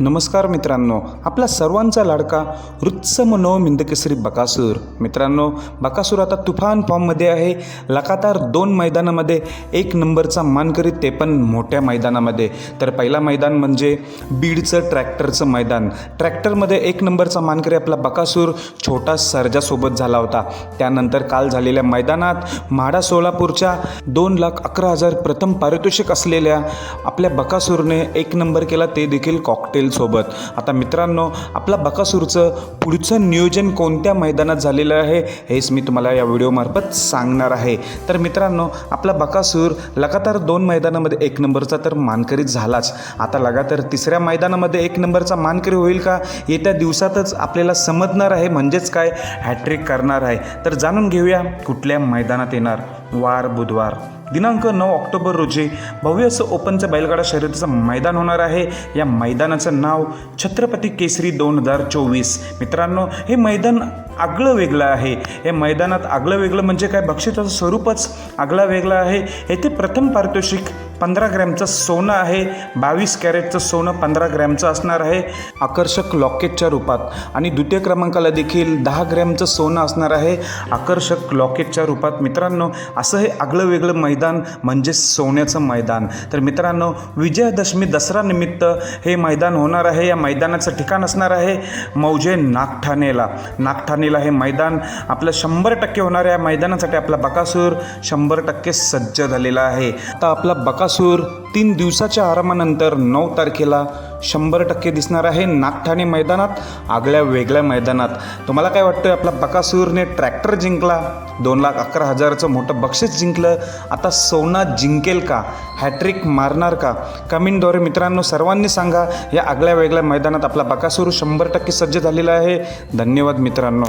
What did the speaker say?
नमस्कार मित्रांनो आपला सर्वांचा लाडका वृत्स मनो मिंदकेसरी बकासूर. मित्रांनो बकासूर आता तुफान फॉर्ममध्ये आहे. लगातार दोन मैदानामध्ये एक नंबरचा मान करीत ते पण मोठ्या मैदानामध्ये. तर पहिला मैदान म्हणजे बीडचं ट्रॅक्टरचं मैदान. ट्रॅक्टरमध्ये एक नंबरचा मानकरी आपला बकासूर छोटा सर्जासोबत झाला होता. त्यानंतर काल झालेल्या मैदानात म्हाडा सोलापूरच्या दोन लाख अकरा हजार प्रथम पारितोषिक असलेल्या आपल्या बकासूरने एक नंबर केला. ते देखील कॉकटेल सोबत आता मित्रांनो आपला बकासूरचं पुढचं नियोजन कोणत्या मैदानात झालेलं आहे हेच मी तुम्हाला या व्हिडिओमार्फत सांगणार आहे. तर मित्रांनो आपला बकासूर लगातार दोन मैदानामध्ये एक नंबरचा तर मानकरी झालाच. आता लगातार तिसऱ्या मैदानामध्ये एक नंबरचा मानकरी होईल का येत्या दिवसातच आपल्याला समजणार आहे म्हणजेच काय हॅट्रिक करणार आहे. तर जाणून घेऊया कुठल्या मैदानात येणार वार बुधवार. दिनांक नऊ ऑक्टोबर रोजी भव्य असं ओपनचं बैलगाडा शर्यतीचं मैदान होणार आहे. या मैदानाचं नाव छत्रपती केसरी दोन हजार चोवीस. मित्रांनो हे मैदान आगळं वेगळं आहे. या मैदानात आगळं वेगळं म्हणजे काय? बक्षिसाचं स्वरूपच आगळा वेगळं आहे. येथे प्रथम पारितोषिक पंधरा ग्रॅमचं सोनं आहे. बावीस कॅरेटचं सोनं पंधरा ग्रॅमचं असणार आहे. आकर्षक लॉकेटच्या रूपात. आणि द्वितीय क्रमांकाला देखील दहा ग्रॅमचं सोनं असणार आहे. आकर्षक लॉकेटच्या रूपात. मित्रांनो असं हे आगळं वेगळं मैदान म्हणजे सोन्याचं मैदान. तर मित्रांनो विजयादशमी दसरा निमित्त हे मैदान होणार आहे. या मैदानाचं ठिकाण असणार आहे मौजे नागठाणेला. नागठाणेला हे मैदान आपलं शंभर टक्के होणार आहे. या मैदानासाठी आपला बकासूर शंभर टक्के सज्ज झालेला आहे. आता आपला बकासूर तीन दिवसाच्या आरामानंतर नऊ तारखेला शंभर टक्के दिसणार आहे नागठाणे मैदानात आगळ्या वेगळ्या मैदानात. तुम्हाला काय वाटतं आपला बकासूरने ट्रॅक्टर जिंकला दोन लाख अकरा हजारचं मोठं बक्षीस जिंकलं आता सोना जिंकेल का? हॅट्रिक मारणार का? कमेंटद्वारे मित्रांनो सर्वांनी सांगा. या आगळ्या वेगळ्या मैदानात आपला बकासूर शंभर टक्के सज्ज झालेला आहे. धन्यवाद मित्रांनो.